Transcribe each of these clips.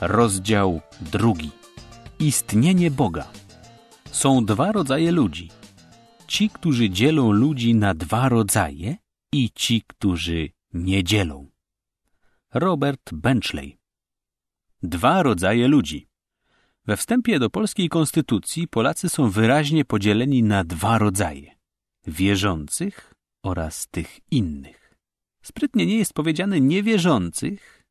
Rozdział drugi. Istnienie Boga. Są dwa rodzaje ludzi. Ci, którzy dzielą ludzi na dwa rodzaje i ci, którzy nie dzielą. Robert Benchley. Dwa rodzaje ludzi. We wstępie do polskiej konstytucji Polacy są wyraźnie podzieleni na dwa rodzaje. Wierzących oraz tych innych. Sprytnie nie jest powiedziane niewierzących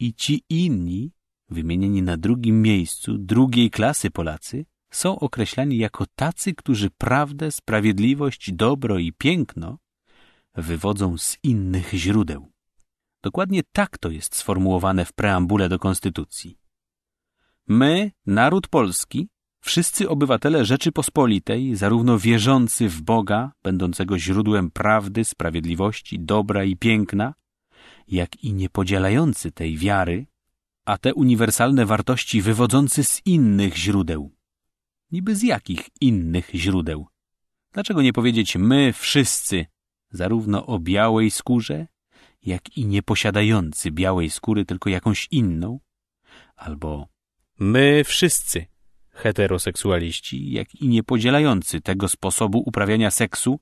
i ci inni, wymienieni na drugim miejscu, drugiej klasy Polacy, są określani jako tacy, którzy prawdę, sprawiedliwość, dobro i piękno wywodzą z innych źródeł. Dokładnie tak to jest sformułowane w preambule do Konstytucji. My, naród polski, wszyscy obywatele Rzeczypospolitej, zarówno wierzący w Boga, będącego źródłem prawdy, sprawiedliwości, dobra i piękna, jak i niepodzielający tej wiary, a te uniwersalne wartości wywodzący z innych źródeł. Niby z jakich innych źródeł? Dlaczego nie powiedzieć my wszyscy, zarówno o białej skórze, jak i nieposiadający białej skóry, tylko jakąś inną? Albo my wszyscy, heteroseksualiści, jak i niepodzielający tego sposobu uprawiania seksu,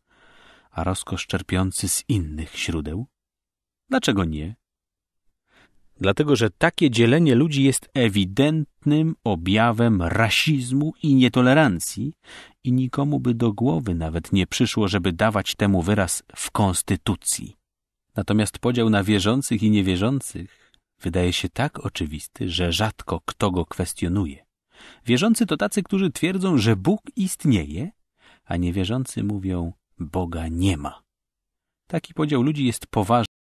a rozkosz czerpiący z innych źródeł? Dlaczego nie? Dlatego, że takie dzielenie ludzi jest ewidentnym objawem rasizmu i nietolerancji i nikomu by do głowy nawet nie przyszło, żeby dawać temu wyraz w konstytucji. Natomiast podział na wierzących i niewierzących wydaje się tak oczywisty, że rzadko kto go kwestionuje. Wierzący to tacy, którzy twierdzą, że Bóg istnieje, a niewierzący mówią, Boga nie ma. Taki podział ludzi jest poważny